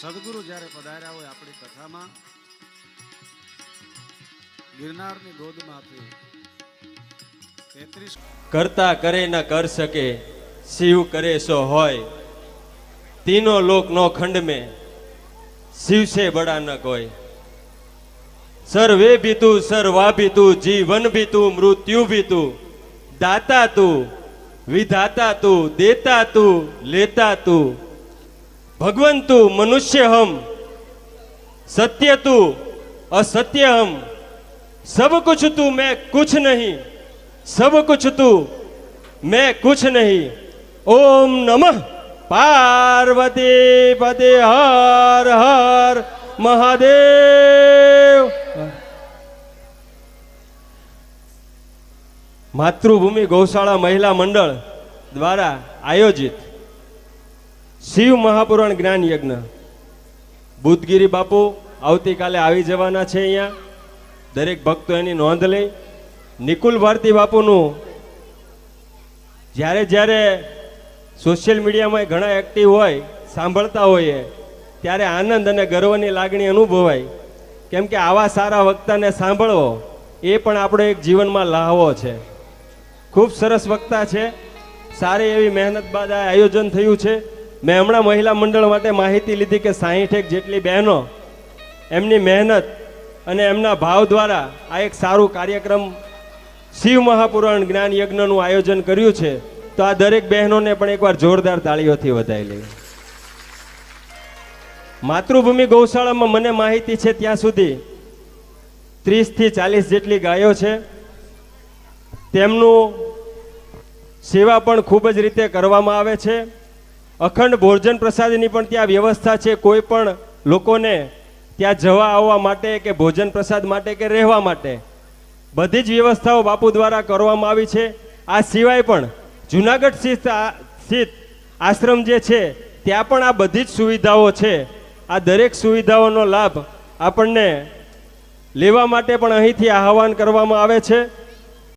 સદગુરુ જ્યારે પધાર્યા હોય આપણી કથામાં, ગિરનારની ગોદમાંથી તેત્રીસ કરતા કરે ન કર શકે, શિવ કરે સો હોય. તીનો લોક નો ખંડ મે, શિવ છે બડા ન કોઈ. સર્વે ભી તું સર્વા ભી તું જીવન ભી તું મૃત્યુ ભી તું દાતા તું, વિધાતા તું, દેતા તું, લેતા તું. ભગવંતુ મનુષ્યહમ સત્ય તું અસત્યહમ. સબ કુછ તું મેં કુછ નહીં, સબ કુછ તું મેં કુછ નહીં. ઓમ નમઃ. પાર્વતી પદે હર હર મહાદેવ. માતૃભૂમિ ગૌશાળા મહિલા મંડળ દ્વારા આયોજિત શિવ મહાપુરાણ જ્ઞાન યજ્ઞ. બુદ્ધગીરી બાપુ આવતીકાલે આવી જવાના છે અહીંયા. દરેક ભક્તો એની નોંધ લઈ નિકુલ ભારતી બાપુનું જ્યારે જ્યારે સોશિયલ મીડિયામાં ઘણા એક્ટિવ હોય, સાંભળતા હોઈએ, ત્યારે આનંદ અને ગર્વની લાગણી અનુભવાય. કેમ કે આવા સારા વક્તાને સાંભળવો એ પણ આપણો એક જીવનમાં લાહવો છે. ખૂબ સરસ વક્તા છે. સારી એવી મહેનત બાદ આ આયોજન થયું છે. મેં હમણાં મહિલા મંડળ માટે માહિતી લીધી કે સાહીઠેક જેટલી બહેનો એમની મહેનત અને એમના ભાવ દ્વારા આ એક સારું કાર્યક્રમ શિવ મહાપુરાણ જ્ઞાન યજ્ઞનું આયોજન કર્યું છે, તો આ દરેક બહેનોને પણ એકવાર જોરદાર તાળીઓથી વધાવી લઈએ. માતૃભૂમિ ગૌશાળામાં મને માહિતી છે ત્યાં સુધી ત્રીસથી ચાલીસ જેટલી ગાયો છે. તેમનું સેવા પણ ખૂબ જ રીતે કરવામાં આવે છે. અખંડ ભોજન પ્રસાદની પણ ત્યાં વ્યવસ્થા છે. કોઈ પણ લોકોને ત્યાં જવા આવવા માટે કે ભોજન પ્રસાદ માટે કે રહેવા માટે બધી જ વ્યવસ્થાઓ બાપુ દ્વારા કરવામાં આવી છે. આ સિવાય પણ જુનાગઢ સ્થિત સ્થિત આશ્રમ જે છે, ત્યાં પણ આ બધી જ સુવિધાઓ છે. આ દરેક સુવિધાઓનો લાભ આપણને લેવા માટે પણ અહીંથી આહવાન કરવામાં આવે છે.